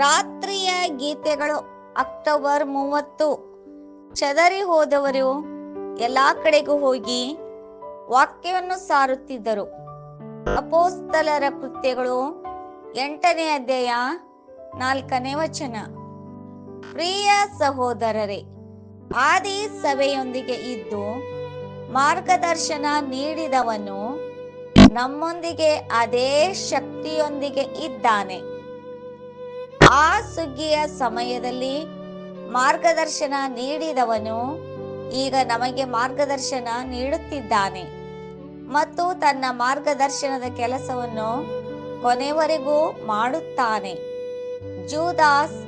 ರಾತ್ರಿಯ ಗೀತೆಗಳು ಅಕ್ಟೋಬರ್ ಮೂವತ್ತು. ಚದರಿ ಹೋದವರು ಎಲ್ಲಾ ಕಡೆಗೂ ಹೋಗಿ ವಾಕ್ಯವನ್ನು ಸಾರುತ್ತಿದ್ದರು. ಅಪೋಸ್ತಲರ ಕೃತ್ಯಗಳು ಎಂಟನೇ ಅಧ್ಯಾಯ ನಾಲ್ಕನೇ ವಚನ. ಪ್ರಿಯ ಸಹೋದರರೇ, ಆದಿ ಸಭೆಯೊಂದಿಗೆ ಇದ್ದು ಮಾರ್ಗದರ್ಶನ ನೀಡಿದವನು ನಮ್ಮೊಂದಿಗೆ ಅದೇ ಶಕ್ತಿಯೊಂದಿಗೆ ಇದ್ದಾನೆ. ಆ ಸುಗ್ಗಿಯ ಸಮಯದಲ್ಲಿ ಮಾರ್ಗದರ್ಶನ ನೀಡಿದವನು ಈಗ ನಮಗೆ ಮಾರ್ಗದರ್ಶನ ನೀಡುತ್ತಿದ್ದಾನೆ. ಮತ್ತು ತನ್ನ ಮಾರ್ಗದರ್ಶನದ ಕೆಲಸವನ್ನು ಕೊನೆವರೆಗೂ ಮಾಡುತ್ತಾನೆ. Judas,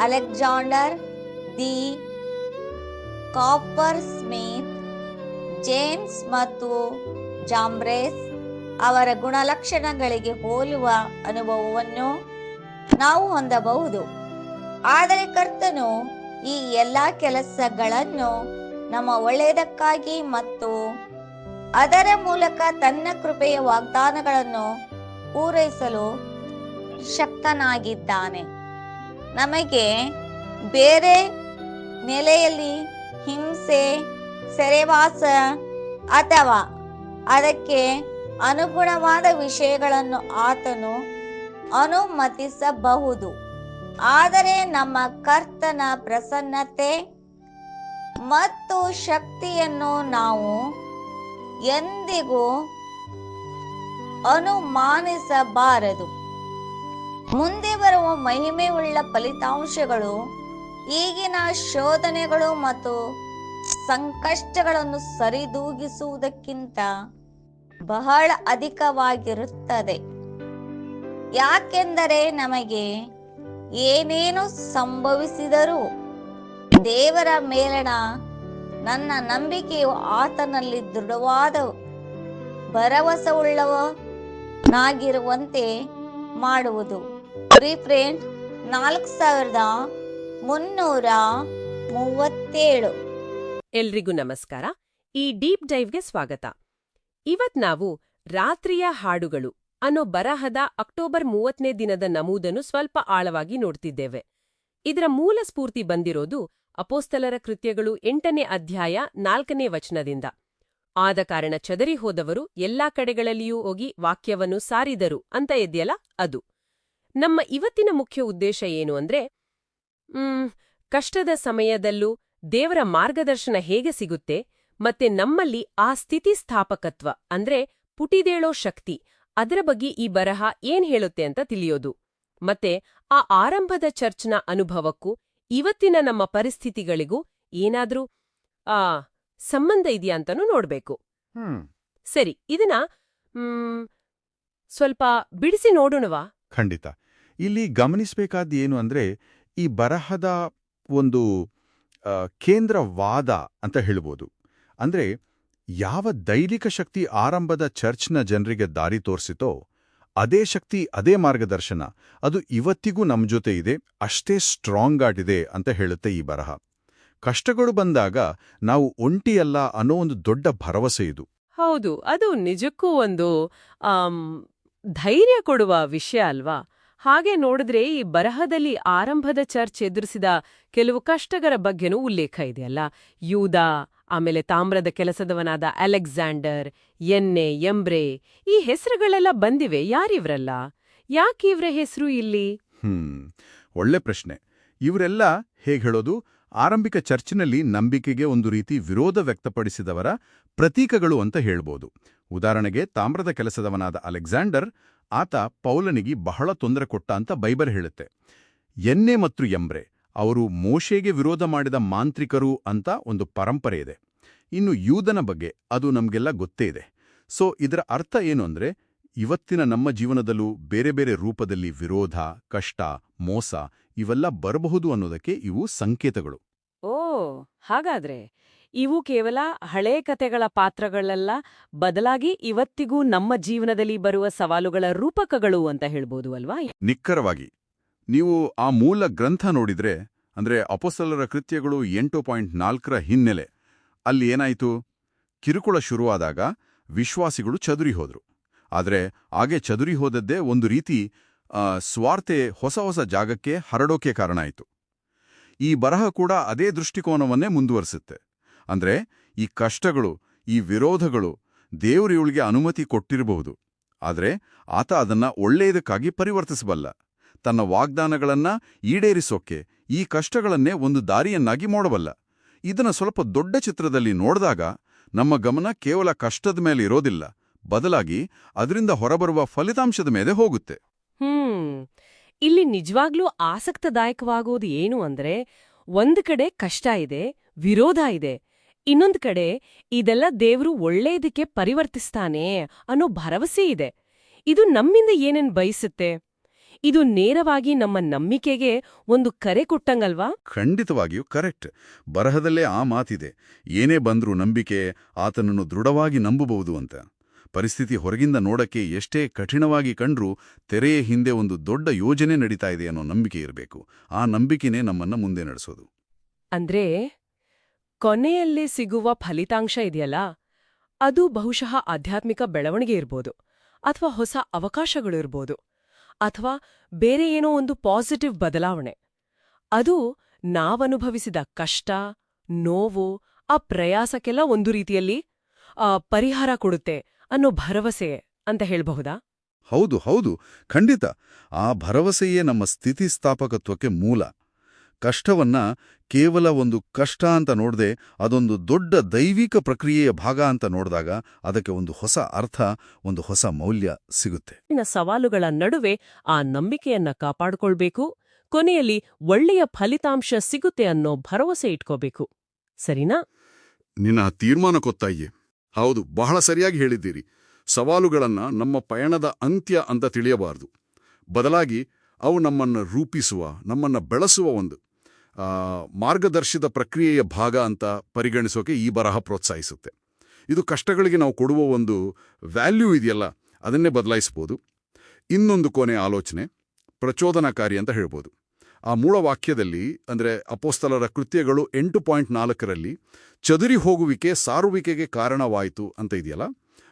Alexander, the copper smith James ಮತ್ತು ಜಾಂಬ್ರೇಸ್ ಅವರ ಗುಣಲಕ್ಷಣಗಳಿಗೆ ಹೋಲುವ ಅನುಭವವನ್ನು ನಾವು ಹೊಂದಬಹುದು. ಆದರೆ ಕರ್ತನು ಈ ಎಲ್ಲ ಕೆಲಸಗಳನ್ನು ನಮ್ಮ ಒಳ್ಳೆಯದಕ್ಕಾಗಿ ಮತ್ತು ಅದರ ಮೂಲಕ ತನ್ನ ಕೃಪೆಯ ವಾಗ್ದಾನಗಳನ್ನು ಪೂರೈಸಲು ಶಕ್ತನಾಗಿದ್ದಾನೆ. ನಮಗೆ ಬೇರೆ ನೆಲೆಯಲ್ಲಿ ಹಿಂಸೆ, ಸೆರೆವಾಸ ಅಥವಾ ಅದಕ್ಕೆ ಅನುಗುಣವಾದ ವಿಷಯಗಳನ್ನು ಆತನು ಅನುಮತಿಸಬಹುದು. ಆದರೆ ನಮ್ಮ ಕರ್ತನ ಪ್ರಸನ್ನತೆ ಮತ್ತು ಶಕ್ತಿಯನ್ನು ನಾವು ಎಂದಿಗೂ ಅನುಮಾನಿಸಬಾರದು. ಮುಂದೆ ಬರುವ ಮಹಿಮೆಯುಳ್ಳ ಫಲಿತಾಂಶಗಳು, ಈಗಿನ ಶೋಧನೆಗಳು ಮತ್ತು ಸಂಕಷ್ಟಗಳನ್ನು ಸರಿದೂಗಿಸುವುದಕ್ಕಿಂತ ಬಹಳ ಅಧಿಕವಾಗಿರುತ್ತದೆ. ಯಾಕೆಂದರೆ ನಮಗೆ ಏನೇನು ಸಂಭವಿಸಿದರೂ ದೇವರ ಮೇಲಣ ನನ್ನ ನಂಬಿಕೆಯು ಆತನಲ್ಲಿ ದೃಢವಾದ ಭರವಸೆಯುಳ್ಳವನಾಗಿರುವಂತೆ ಮಾಡುವುದು. ರೀಫ್ರೆಂಟ್ ನಾಲ್ಕು ಸಾವಿರದ ಮುನ್ನೂರ ಮೂವತ್ತೇಳು. ಎಲ್ರಿಗೂ ನಮಸ್ಕಾರ. ಈ ಡೀಪ್ ಡೈವ್ಗೆ ಸ್ವಾಗತ. ಇವತ್ ನಾವು ರಾತ್ರಿಯ ಹಾಡುಗಳು. ಅನ್ನೋ ಬರಹದ ಅಕ್ಟೋಬರ್ ಮೂವತ್ತನೇ ದಿನದ ನಮೂದನ್ನು ಸ್ವಲ್ಪ ಆಳವಾಗಿ ನೋಡ್ತಿದ್ದೇವೆ. ಇದರ ಮೂಲ ಸ್ಫೂರ್ತಿ ಬಂದಿರೋದು ಅಪೋಸ್ತಲರ ಕೃತ್ಯಗಳು ಎಂಟನೇ ಅಧ್ಯಾಯ ನಾಲ್ಕನೇ ವಚನದಿಂದ. ಆದ ಕಾರಣ ಚದರಿ ಹೋದವರು ಎಲ್ಲಾ ಕಡೆಗಳಲ್ಲಿಯೂ ಹೋಗಿ ವಾಕ್ಯವನ್ನು ಸಾರಿದರು ಅಂತ ಇದೆಯಲ್ಲ ಅದು. ನಮ್ಮ ಇವತ್ತಿನ ಮುಖ್ಯ ಉದ್ದೇಶ ಏನು ಅಂದ್ರೆ, ಹ್ಮ್, ಕಷ್ಟದ ಸಮಯದಲ್ಲೂ ದೇವರ ಮಾರ್ಗದರ್ಶನ ಹೇಗೆ ಸಿಗುತ್ತೆ ಮತ್ತೆ ನಮ್ಮಲ್ಲಿ ಆ ಸ್ಥಿತಿಸ್ಥಾಪಕತ್ವ ಅಂದ್ರೆ ಪುಟಿದೇಳೋ ಶಕ್ತಿ ಅದರ ಬಗ್ಗೆ ಈ ಬರಹ ಏನ್ ಹೇಳುತ್ತೆ ಅಂತ ತಿಳಿಯೋದು. ಮತ್ತೆ ಆ ಆರಂಭದ ಚರ್ಚ್ನ ಅನುಭವಕ್ಕೂ ಇವತ್ತಿನ ನಮ್ಮ ಪರಿಸ್ಥಿತಿಗಳಿಗೂ ಏನಾದ್ರೂ ಆ ಸಂಬಂಧ ಇದೆಯಾ ಅಂತನೂ ನೋಡ್ಬೇಕು. ಹ್ಮ್. ಸರಿ ಇದನ್ನ ಸ್ವಲ್ಪ ಬಿಡಿಸಿ ನೋಡೋಣವಾ? ಖಂಡಿತ. ಇಲ್ಲಿ ಗಮನಿಸಬೇಕಾದ ಏನು ಅಂದ್ರೆ ಈ ಬರಹದ ಒಂದು ಕೇಂದ್ರವಾದ ಅಂತ ಹೇಳ್ಬೋದು. ಅಂದ್ರೆ ಯಾವ ದೈವಿಕ ಶಕ್ತಿ ಆರಂಭದ ಚರ್ಚ್ನ ಜನರಿಗೆ ದಾರಿ ತೋರಿಸಿತೋ, ಅದೇ ಶಕ್ತಿ, ಅದೇ ಮಾರ್ಗದರ್ಶನ. ಅದು ಇವತ್ತಿಗೂ ನಮ್ಮ ಜೊತೆ ಇದೆ, ಅಷ್ಟೇ ಸ್ಟ್ರಾಂಗ್ ಆಗಿದೆ ಅಂತ ಹೇಳುತ್ತೆ ಈ ಬರಹ. ಕಷ್ಟಗಳು ಬಂದಾಗ ನಾವು ಒಂಟಿಯಲ್ಲ ಅನ್ನೋ ಒಂದು ದೊಡ್ಡ ಭರವಸೆ ಇದು. ಹೌದು, ಅದು ನಿಜಕ್ಕೂ ಒಂದು ಧೈರ್ಯ ಕೊಡುವ ವಿಷಯ ಅಲ್ವಾ? ಹಾಗೆ ನೋಡಿದ್ರೆ ಈ ಬರಹದಲ್ಲಿ ಆರಂಭದ ಚರ್ಚ್ ಎದುರಿಸಿದ ಕೆಲವು ಕಷ್ಟಗಳ ಬಗ್ಗೆನೂ ಉಲ್ಲೇಖ ಇದೆಯಲ್ಲ. ಯೂದ ಆಮೇಲೆ ತಾಮ್ರದ ಕೆಲಸದವನಾದ ಅಲೆಕ್ಸಾಂಡರ್ ಎನ್ನೆ ಎಂಬ್ರೆ ಈ ಹೆಸರುಗಳೆಲ್ಲ ಬಂದಿವೆ, ಯಾರಿವ್ರಲ್ಲ? ಯಾಕಿವ್ರ ಹೆಸರು ಇಲ್ಲಿ? ಹ್ಮ್, ಒಳ್ಳೆ ಪ್ರಶ್ನೆ. ಇವರೆಲ್ಲ ಹೇಗೆ ಹೇಳೋದು? ಆರಂಭಿಕ ಚರ್ಚಿನಲ್ಲಿ ನಂಬಿಕೆಗೆ ಒಂದು ರೀತಿ ವಿರೋಧ ವ್ಯಕ್ತಪಡಿಸಿದವರ ಪ್ರತೀಕಗಳು ಅಂತ ಹೇಳ್ಬೋದು. ಉದಾಹರಣೆಗೆ ತಾಮ್ರದ ಕೆಲಸದವನಾದ ಅಲೆಕ್ಸಾಂಡರ್, ಆತ ಪೌಲನಿಗೆ ಬಹಳ ತೊಂದರೆ ಕೊಟ್ಟ ಅಂತ ಬೈಬರ್ ಹೇಳುತ್ತೆ. ಎನ್ನೆ ಮತ್ತು ಎಂಬ್ರೆ ಅವರು ಮೋಶೆಗೆ ವಿರೋಧ ಮಾಡಿದ ಮಾಂತ್ರಿಕರು ಅಂತ ಒಂದು ಪರಂಪರೆ ಇದೆ. ಇನ್ನು ಯೂದನ ಬಗ್ಗೆ ಅದು ನಮಗೆಲ್ಲ ಗೊತ್ತೇ ಇದೆ. ಸೊ ಇದರ ಅರ್ಥ ಏನು ಅಂದರೆ ಇವತ್ತಿನ ನಮ್ಮ ಜೀವನದಲ್ಲೂ ಬೇರೆ ಬೇರೆ ರೂಪದಲ್ಲಿ ವಿರೋಧ ಕಷ್ಟ ಮೋಸ ಇವೆಲ್ಲ ಬರಬಹುದು ಅನ್ನೋದಕ್ಕೆ ಇವು ಸಂಕೇತಗಳು. ಓ ಹಾಗಾದ್ರೆ ಇವು ಕೇವಲ ಹಳೇ ಕತೆಗಳ ಪಾತ್ರಗಳೆಲ್ಲ ಬದಲಾಗಿ ಇವತ್ತಿಗೂ ನಮ್ಮ ಜೀವನದಲ್ಲಿ ಬರುವ ಸವಾಲುಗಳ ರೂಪಕಗಳು ಅಂತ ಹೇಳ್ಬೋದು ಅಲ್ವಾ? ನಿಖರವಾಗಿ. ನೀವು ಆ ಮೂಲ ಗ್ರಂಥ ನೋಡಿದ್ರೆ, ಅಂದ್ರೆ ಅಪೊಸಲರ ಕೃತ್ಯಗಳು ಎಂಟು ಪಾಯಿಂಟ್ ನಾಲ್ಕರ ಹಿನ್ನೆಲೆ. ಅಲ್ಲಿ ಏನಾಯಿತು? ಕಿರುಕುಳ ಶುರುವಾದಾಗ ವಿಶ್ವಾಸಿಗಳು ಚದುರಿ ಹೋದರು. ಆದರೆ ಹಾಗೆ ಚದುರಿ ಹೋದದ್ದೇ ಒಂದು ರೀತಿ ಸ್ವಾರ್ಥೆ ಹೊಸ ಹೊಸ ಜಾಗಕ್ಕೆ ಹರಡೋಕೆ ಕಾರಣ ಆಯಿತು. ಈ ಬರಹ ಕೂಡ ಅದೇ ದೃಷ್ಟಿಕೋನವನ್ನೇ ಮುಂದುವರಿಸುತ್ತೆ. ಅಂದ್ರೆ ಈ ಕಷ್ಟಗಳು, ಈ ವಿರೋಧಗಳು ದೇವರಿವಳಿಗೆ ಅನುಮತಿ ಕೊಟ್ಟಿರಬಹುದು. ಆದರೆ ಆತ ಅದನ್ನ ಒಳ್ಳೆಯದಕ್ಕಾಗಿ ಪರಿವರ್ತಿಸಬಲ್ಲ. ತನ್ನ ವಾಗ್ದಾನಗಳನ್ನ ಈಡೇರಿಸೋಕೆ ಈ ಕಷ್ಟಗಳನ್ನೇ ಒಂದು ದಾರಿಯನ್ನಾಗಿ ಮಾಡಬಲ್ಲ ಇದನ್ನ ಸ್ವಲ್ಪ ದೊಡ್ಡ ಚಿತ್ರದಲ್ಲಿ ನೋಡಿದಾಗ ನಮ್ಮ ಗಮನ ಕೇವಲ ಕಷ್ಟದ ಮೇಲೆ ಇರೋದಿಲ್ಲ. ಬದಲಾಗಿ ಅದರಿಂದ ಹೊರಬರುವ ಫಲಿತಾಂಶದ ಮೇಲೆ ಹೋಗುತ್ತೆ. ಹ್ಮ್. ಇಲ್ಲಿ ನಿಜವಾಗ್ಲೂ ಆಸಕ್ತದಾಯಕವಾಗೋದು ಏನು ಅಂದ್ರೆ ಒಂದು ಕಡೆ ಕಷ್ಟ ಇದೆ, ವಿರೋಧ ಇದೆ. ಇನ್ನೊಂದು ಕಡೆ ಇದೆಲ್ಲ ದೇವರು ಒಳ್ಳೆಯದಕ್ಕೆ ಪರಿವರ್ತಿಸ್ತಾನೆ ಅನ್ನೋ ಭರವಸೆ ಇದೆ. ಇದು ನಮ್ಮಿಂದ ಏನೇನ್ ಬಯಸುತ್ತೆ? ಇದು ನೇರವಾಗಿ ನಮ್ಮ ನಂಬಿಕೆಗೆ ಒಂದು ಕರೆ ಕೊಟ್ಟಂಗಲ್ವಾ? ಖಂಡಿತವಾಗಿಯೂ ಕರೆಕ್ಟ್. ಬರಹದಲ್ಲೇ ಆ ಮಾತಿದೆ ಏನೇ ಬಂದ್ರೂ ನಂಬಿಕೆ ಆತನನ್ನು ದೃಢವಾಗಿ ನಂಬಬಹುದು ಅಂತ. ಪರಿಸ್ಥಿತಿ ಹೊರಗಿಂದ ನೋಡಕ್ಕೆ ಎಷ್ಟೇ ಕಠಿಣವಾಗಿ ಕಂಡ್ರೂ ತೆರೆಯ ಹಿಂದೆ ಒಂದು ದೊಡ್ಡ ಯೋಜನೆ ನಡೀತಾ ಇದೆ ಅನ್ನೋ ನಂಬಿಕೆ ಇರಬೇಕು. ಆ ನಂಬಿಕೆನೇ ನಮ್ಮನ್ನ ಮುಂದೆ ನಡೆಸೋದು. ಅಂದ್ರೆ ಕೊನೆಯಲ್ಲೇ ಸಿಗುವ ಫಲಿತಾಂಶ ಇದೆಯಲ್ಲ? ಅದು ಬಹುಶಃ ಆಧ್ಯಾತ್ಮಿಕ ಬೆಳವಣಿಗೆ ಇರ್ಬೋದು ಅಥವಾ ಹೊಸ ಅವಕಾಶಗಳು ಇರ್ಬೋದು. ಅಥವಾ ಬೇರೆ ಏನೋ ಒಂದು ಪಾಸಿಟಿವ್ ಬದಲಾವಣೆ. ಅದು ನಾವನುಭವಿಸಿದ ಕಷ್ಟ, ನೋವು, ಆ ಪ್ರಯಾಸಕ್ಕೆಲ್ಲ ಒಂದು ರೀತಿಯಲ್ಲಿ ಪರಿಹಾರ ಕೊಡುತ್ತೆ ಅನ್ನೋ ಭರವಸೆ ಅಂತ ಹೇಳಬಹುದಾ? ಹೌದು ಹೌದು. ಖಂಡಿತ. ಆ ಭರವಸೆಯೇ ನಮ್ಮ ಸ್ಥಿತಿಸ್ಥಾಪಕತ್ವಕ್ಕೆ ಮೂಲ. ಕಷ್ಟವನ್ನ ಕೇವಲ ಒಂದು ಕಷ್ಟ ಅಂತ ನೋಡದೆ ಅದೊಂದು ದೊಡ್ಡ ದೈವಿಕ ಪ್ರಕ್ರಿಯೆಯ ಭಾಗ ಅಂತ ನೋಡಿದಾಗ ಅದಕ್ಕೆ ಒಂದು ಹೊಸ ಅರ್ಥ ಒಂದು ಹೊಸ ಮೌಲ್ಯ ಸಿಗುತ್ತೆ. ಇನ್ನ ಸವಾಲುಗಳ ನಡುವೆ ಆ ನಂಬಿಕೆಯನ್ನ ಕಾಪಾಡಿಕೊಳ್ಬೇಕು ಕೊನೆಯಲ್ಲಿ ಒಳ್ಳೆಯ ಫಲಿತಾಂಶ ಸಿಗುತ್ತೆ ಅನ್ನೋ ಭರವಸೆ ಇಟ್ಕೋಬೇಕು. ಸರಿನಾ? ನಿನ್ನ ತೀರ್ಮಾನ ಕೊತ್ತಾಯ್ಯೆ ಹೌದು ಬಹಳ ಸರಿಯಾಗಿ ಹೇಳಿದ್ದೀರಿ. ಸವಾಲುಗಳನ್ನ ನಮ್ಮ ಪಯಣದ ಅಂತ್ಯ ಅಂತ ತಿಳಿಯಬಾರದು. ಬದಲಾಗಿ ಅವು ನಮ್ಮನ್ನು ರೂಪಿಸುವ ನಮ್ಮನ್ನ ಬೆಳೆಸುವ ಒಂದು. ಆ, ಮಾರ್ಗದರ್ಶಿತ ಪ್ರಕ್ರಿಯೆಯ ಭಾಗ ಅಂತ ಪರಿಗಣಿಸೋಕೆ ಈ ಬರಹ ಪ್ರೋತ್ಸಾಹಿಸುತ್ತೆ. ಇದು ಕಷ್ಟಗಳಿಗೆ ನಾವು ಕೊಡುವ ಒಂದು ವ್ಯಾಲ್ಯೂ ಇದೆಯಲ್ಲ ಅದನ್ನೇ ಬದಲಾಯಿಸ್ಬೋದು. ಇನ್ನೊಂದು ಕೊನೆ ಆಲೋಚನೆ ಪ್ರಚೋದನಕಾರಿ ಅಂತ ಹೇಳ್ಬೋದು. ಆ ಮೂಲ ವಾಕ್ಯದಲ್ಲಿ ಅಂದರೆ ಅಪೋಸ್ತಲರ ಕೃತ್ಯಗಳು ಎಂಟು ಪಾಯಿಂಟ್ ನಾಲ್ಕರಲ್ಲಿ ಚದುರಿ ಹೋಗುವಿಕೆ ಸಾರುವಿಕೆಗೆ ಕಾರಣವಾಯಿತು ಅಂತ ಇದೆಯಲ್ಲ?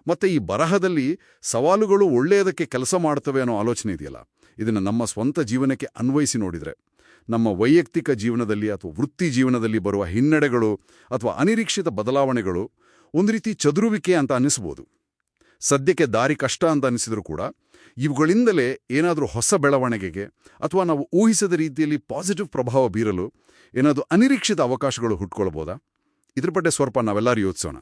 ಮತ್ತೆ ಈ ಬರಹದಲ್ಲಿ ಸವಾಲುಗಳು ಒಳ್ಳೆಯದಕ್ಕೆ ಕೆಲಸ ಮಾಡ್ತವೆ ಅನ್ನೋ ಆಲೋಚನೆ ಇದೆಯಲ್ಲ? ಇದನ್ನು ನಮ್ಮ ಸ್ವಂತ ಜೀವನಕ್ಕೆ ಅನ್ವಯಿಸಿ ನೋಡಿದರೆ. ನಮ್ಮ ವೈಯಕ್ತಿಕ ಜೀವನದಲ್ಲಿ ಅಥವಾ ವೃತ್ತಿ ಜೀವನದಲ್ಲಿ ಬರುವ ಹಿನ್ನಡೆಗಳು ಅಥವಾ ಅನಿರೀಕ್ಷಿತ ಬದಲಾವಣೆಗಳು ಒಂದು ರೀತಿ ಚದುರುವಿಕೆ ಅಂತ ಅನ್ನಿಸ್ಬೋದು. ಸದ್ಯಕ್ಕೆ ದಾರಿ ಕಷ್ಟ ಅಂತ ಅನಿಸಿದರೂ ಕೂಡ ಇವುಗಳಿಂದಲೇ ಏನಾದರೂ ಹೊಸ ಬೆಳವಣಿಗೆಗೆ ಅಥವಾ ನಾವು ಊಹಿಸದ ರೀತಿಯಲ್ಲಿ ಪಾಸಿಟಿವ್ ಪ್ರಭಾವ ಬೀರಲು ಏನಾದರೂ ಅನಿರೀಕ್ಷಿತ ಅವಕಾಶಗಳು ಹುಟ್ಕೊಳ್ಬೋದಾ? ಇದ್ರ ಬಗ್ಗೆ ಸ್ವಲ್ಪ ನಾವೆಲ್ಲರೂ ಯೋಚಿಸೋಣ.